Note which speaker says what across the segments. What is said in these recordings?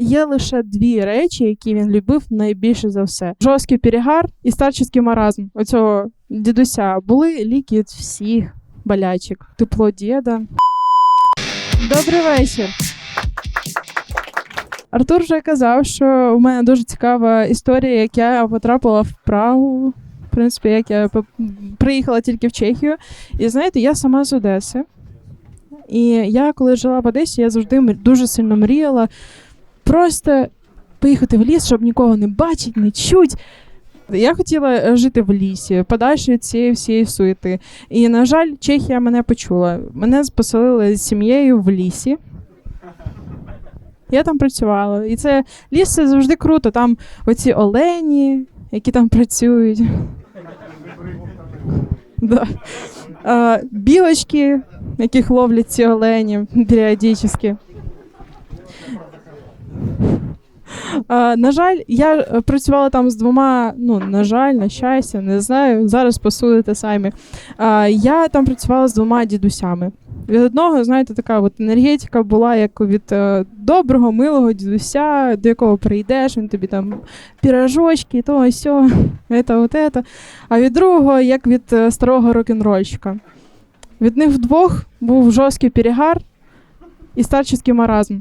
Speaker 1: Є лише дві речі, які він любив найбільше за все: жорсткий перегар і старчий маразм. Оцього дідуся були ліки від всіх болячок. Тепло діда. Добрий вечір. Артур вже казав, що у мене дуже цікава історія, як я потрапила в Прагу. В принципі, як я приїхала тільки в Чехію. І знаєте, я сама з Одеси. І я, коли жила в Одесі, я завжди дуже сильно мріяла просто поїхати в ліс, щоб нікого не бачить, не чуть. Я хотіла е, жити в лісі, подальше від цієї всієї суєти. І, на жаль, Чехія мене почула. Мене поселили з сім'єю в лісі. Я там працювала. І це ліс це завжди круто. Там оці олені, які там працюють. Да. А, білочки, яких ловлять ці олені періодично. На жаль, я е, працювала там з двома, ну, на жаль, на щастя, не знаю, зараз посудите самі. Я там працювала з двома дідусями. Від одного, знаєте, така от енергетика була як від е, доброго, милого дідуся, до якого прийдеш, він тобі там пірожочки, то сьо, це, от це. А від другого, як від е, старого рок-н-рольщика. Від них вдвох був жорсткий перегар і старчий маразм.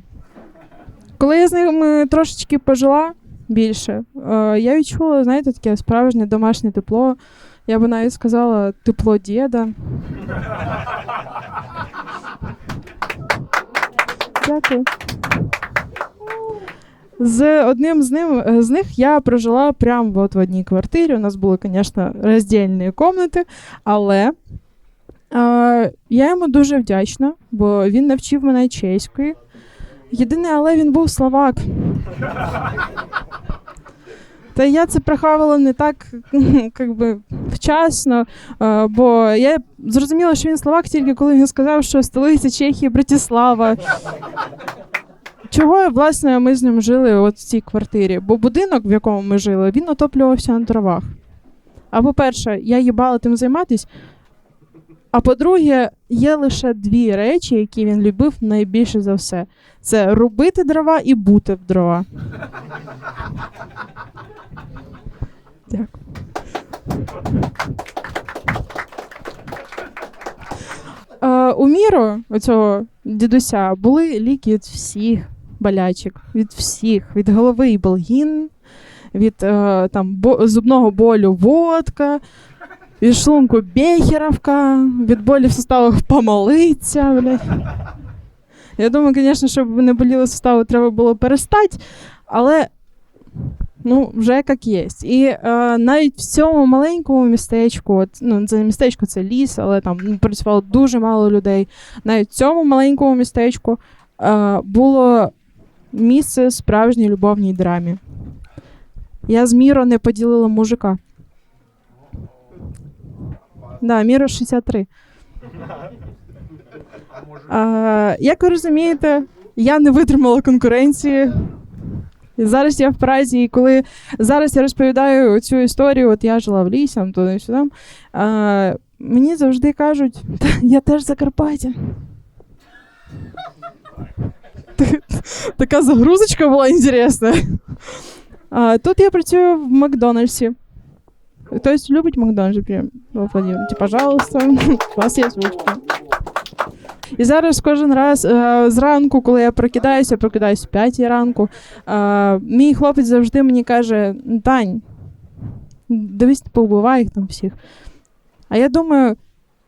Speaker 1: Коли я з ними трошечки пожила більше, е, я відчула, знаєте, таке справжнє домашнє тепло. Я би навіть сказала тепло діда. Дякую. З одним з ним е, з них я прожила прямо от в одній квартирі. У нас були, звісно, роздільні кімнати, але е, я йому дуже вдячна, бо він навчив мене чеської. Єдине, але він був словак. Та я це приховувала не так как би, вчасно, е, бо я зрозуміла, що він словак тільки коли він сказав, що столиця Чехії Братислава. Чого, власне, ми з ним жили от в цій квартирі? Бо будинок, в якому ми жили, він отоплювався на дровах. А по-перше, я їбала тим займатись. А по-друге, є лише дві речі, які він любив найбільше за все: це робити дрова і бути в дрова. Дякую. Е, у Міру, оцього дідуся, були ліки від всіх болячок. Від всіх. Від голови і болгін, від е, там, бо, зубного болю водка, від шлунку бехеровка, від болі в суставах помолиться. Блядь. Я думаю, звісно, щоб не боліли сустави, треба було перестати, але ну, вже як є. І е, навіть в цьому маленькому містечку, от, ну, це не містечко, це ліс, але там ну, працювало дуже мало людей. Навіть в цьому маленькому містечку е, було місце справжній любовній драмі. Я з Міро не поділила мужика. Да, Міро 63. А, як ви розумієте, я не витримала конкуренції. І зараз я в Празі, і коли зараз я розповідаю цю історію, от я жила в лісі, там, туди сюди. Мені завжди кажуть, «Та я теж Закарпаття. Така загрузочка була інтересна. А, тут я працюю в Макдональдсі. Хтось любить Макдональдс? Прям, Владимир, пожалуйста, у вас є ручка. І зараз кожен раз е, зранку, коли я прокидаюся, прокидаюся в 5 ранку, е, мій хлопець завжди мені каже: Тань, дивись, повбивай їх там всіх. А я думаю,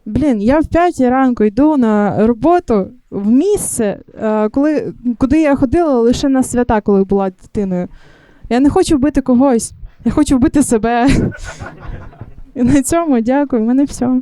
Speaker 1: блін, я в 5 ранку йду на роботу в місце, е, коли, куди я ходила лише на свята, коли була дитиною. Я не хочу вбити когось, я хочу вбити себе. І на цьому дякую, в мене все.